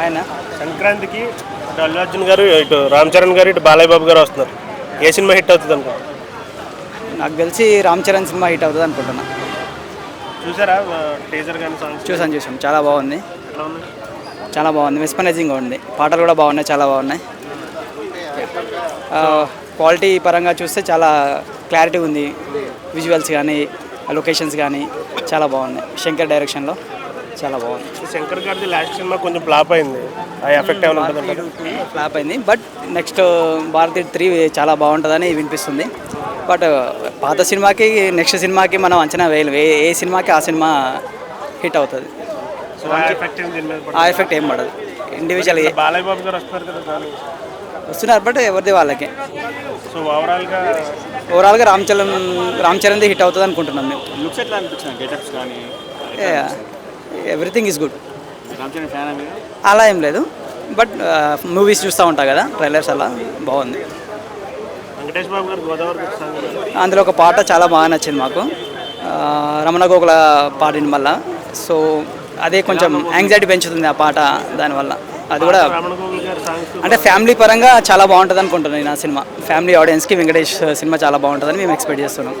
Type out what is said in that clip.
ఆయన. సంక్రాంతికి ఇటు అల్లు అర్జున్ గారు ఇటు రామ్ చరణ్ గారు ఇటు బాలయ్య బాబు గారు వస్తున్నారు. ఏ సినిమా హిట్ అవుతుంది అనుకో నాకు తెలిసి రామ్ చరణ్ సినిమా హిట్ అవుతుంది అనుకుంటున్నా. చూసారా? టీజర్ కానీ సాంగ్స్ చూసాను చూసాం చాలా బాగుంది. చాలా బాగుంది. మెస్పనైజింగ్గా ఉంది. పాటలు కూడా బాగున్నాయి చాలా బాగున్నాయి. క్వాలిటీ పరంగా చూస్తే చాలా క్లారిటీ ఉంది. విజువల్స్ కానీ లొకేషన్స్ కానీ చాలా బాగున్నాయి. శంకర్ డైరెక్షన్లో చాలా బాగుంది. శంకర్ గారిది లాస్ట్ సినిమా కొంచెం ఫ్లాప్ అయింది. ఆ ఎఫెక్ట్ ఏమైనా ఉంటుంది ఫ్లాప్ అయింది. బట్ నెక్స్ట్ భారతి త్రీ చాలా బాగుంటుందని వినిపిస్తుంది. బట్ పాత సినిమాకి నెక్స్ట్ సినిమాకి మనం అంచనా వేయలేం. ఏ ఏ సినిమాకి ఆ సినిమా హిట్ అవుతుంది. సో ఆ ఎఫెక్ట్ ఏం పడదు? ఇండివిజువల్ బాలయ్య బాబు గారు వస్తున్నారు కదా వస్తున్నారు బట్ ఎవరిది వాళ్ళకే? సో ఓవరాల్గా ఓవరాల్గా రామ్ చరణ్ రామ్ చరణ్ది హిట్ అవుతుంది అనుకుంటున్నాం మేము. లుక్స్ ఎట్లా అనిపించిన గెటప్స్ కానీ ఎవ్రీథింగ్ ఈజ్ గుడ్. అలా ఏం లేదు. బట్ మూవీస్ చూస్తూ ఉంటా కదా ట్రైలర్స్ అలా బాగుంది. అందులో ఒక పాట చాలా బాగా నచ్చింది మాకు. రమణ గోకుల పాడిన వల్ల. సో అదే కొంచెం యాంగ్జైటీ పెంచుతుంది ఆ పాట దానివల్ల అది కూడా అంటే ఫ్యామిలీ పరంగా చాలా బాగుంటుంది అనుకుంటున్నాను నేను ఆ సినిమా ఫ్యామిలీ ఆడియన్స్కి వెంకటేష్ సినిమా చాలా బాగుంటుందని మేము ఎక్స్పెక్ట్ చేస్తున్నాం.